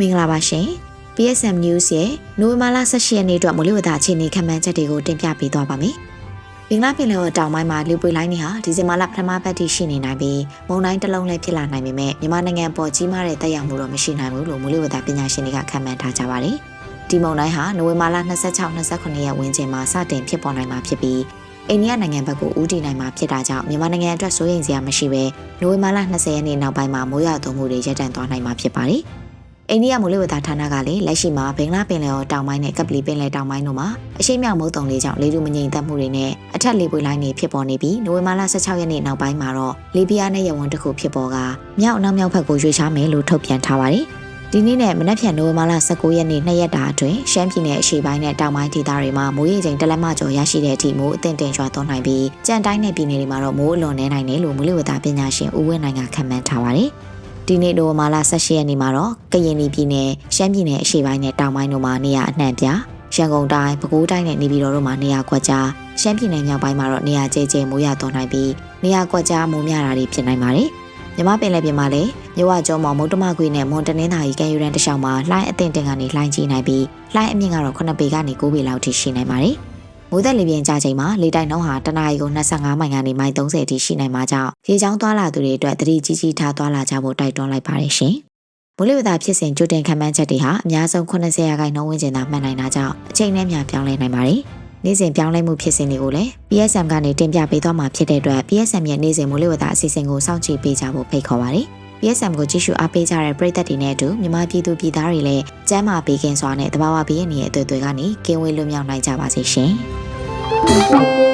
မင်္ဂလာပါရှင် PSM News ရဲ့နိုဝင်ဘာလ18ရက်နေ့အတွက်မိုးလေဝသအခြေအနေခန့်မှန်းချက်တွေကိုတင်ပြပေးသွားပါမယ်။ဘင်္ဂလားပင်လယ်ော်တောင်ပိုင်းမှာလေပွေလိုင်းတွေဟာဒီဇင်ဘာလပထမပတ်ထိရှိနေနိုင်ပြီးမုန်တိုင်းတစ်လုံးလည်းဖြစ်လာနိုင်ပေမဲ့မြန်မာနိုင်ငံပေါ်ကြီးမားတဲ့တက်ရောက်မှုတော့မရှိနိုင်ဘူးလို့မိုးလေဝသပညာရှင်တွေကခန့်မှန်းထားကြပါတယ်။ဒီမုန်တိုင်းဟာနိုဝင်ဘာလ26-29ရက်ဝန်းကျင်မှာစတင်ဖြစ်ပေါ်နိုင်မှာဖြစ်ပြီးအိန္ဒိယနိုင်ငံဘက်ကိုဦးတည်နိုင်မှာဖြစ်တာကြောင့်မြန်မာနိုင်ငံအတွက်စိုးရိမ်စရာမရှိဘဲနိုဝင်ဘာလ20ရက်နေ့နောက်ပိုင်းမှာမိုးရွာသွန်းမှုတွေရပ်တန့်သွားနိုင်မှာဖြစ်ပါတယ်။ အိန္ဒိယမိုးလေဝသဌာနကလည်းလက်ရှိမှာဘင်္ဂလားပင်လယ်ော်တောင်ပိုင်းနဲ့ကပလီပင်လယ်တောင်ပိုင်းတို့မှာအရှိမြောက်မုတ်တုံလေးကြောင့်လေထုမငြိမ်သက်မှုတွေနဲ့အထက်လေပွေလိုင်းတွေဖြစ်ပေါ်နေပြီးနိုဝင်ဘာလ16ရက်နေ့နောက်ပိုင်းမှာတော့လီဘီယာနဲ့ယဝန်တစ်ခုဖြစ်ပေါ်ကမြောက်အနောက်မြောက်ဘက်ကိုရွေ့ချမယ်လို့ထုတ်ပြန်ထားပါတယ်။ဒီနေ့နဲ့မနက်ဖြန်နိုဝင်ဘာလ19ရက်နေ့နှစ်ရက်တာအတွင်းရှမ်းပြည်နယ်အရှေ့ပိုင်းနဲ့တောင်ပိုင်းဒေသတွေမှာမိုးရေချိန်တစ်လက်မကျော်ရရှိတဲ့အထိမိုးအသင့်တင်ရွာသွန်းနိုင်ပြီးကြံတိုင်းနယ်ပြည်နယ်တွေမှာတော့မိုးအလွန်နေနိုင်တယ်လို့မိုးလေဝသပညာရှင်ဦးဝင်းနိုင်ကခန့်မှန်းထားပါတယ်။ ဒီနေ့နိုဝင်ဘာလ18ရက်နေ့မှာတော့ကရင်ပြည်နယ်ရှမ်းပြည်နယ်အရှေ့ပိုင်းနဲ့တောင်ပိုင်းတို့မှာနေရာအနှံ့ပြရန်ကုန်တိုင်းပဲခူးတိုင်းနဲ့နေပြည်တော်တို့မှာနေရာကွက်ကြားရှမ်းပြည်နယ်မြောက်ပိုင်းမှာတော့နေရာကျဲကျဲမိုးရသွန်းနိုင်ပြီးနေရာကွက်ကြားမိုးများတာတွေဖြစ်နိုင်ပါတယ်။မြမပင်လယ်ပြင်မှာလည်းမြဝကျော်မော်မုတ်တမခွေနဲ့မွန်တနင်္သာရီကံယူရန်တလျှောက်မှာလှိုင်းအသင့်တင်ကနေလှိုင်းကြီးနိုင်ပြီးလှိုင်းအမြင့်ကတော့9ပေကနေ9ပေလောက်ထိရှိနိုင်ပါတယ်။ မိုးသက်လေပြင်းကြချိန်မှာလေတိုက်နှုန်းဟာတနအီကို25မိုင်ကနေမိုင်30အထိရှိနိုင်မှာကြောင့်ရေချောင်းသွားလာသူတွေအတွက်သတိကြီးကြီးထားသွားလာကြဖို့တိုက်တွန်းလိုက်ပါတယ်ရှင်။မိုးလေဝသဖြစ်စဉ်ကြိုတင်ခံမှန်းချက်တွေဟာအများဆုံး80ရာခိုင်နှုန်းဝန်းကျင်သာမှတ်နိုင်တာကြောင့်အချိန်နဲ့များပြောင်းလဲနိုင်ပါတယ်။နေ့စဉ်ပြောင်းလဲမှုဖြစ်စဉ်တွေကိုလည်း PSM ကနေတင်ပြပေးသွားမှာဖြစ်တဲ့အတွက် PSM ရဲ့နေ့စဉ်မိုးလေဝသအစီအစဉ်ကိုစောင့်ကြည့်ပေးကြဖို့ဖိတ်ခေါ်ပါတယ်။ PSM ကိုကြည့်ရှုအားပေးကြတဲ့ပရိသတ်တွေနဲ့အတူမြန်မာပြည်သူပြည်သားတွေလည်းကျမ်းမာပေးခင်စွာနဲ့တဘာဝဘေးအန္တရာယ်အသွေးတွေကနေကင်းဝေးလွတ်မြောက်နိုင်ကြပါစေရှင်။ 嗯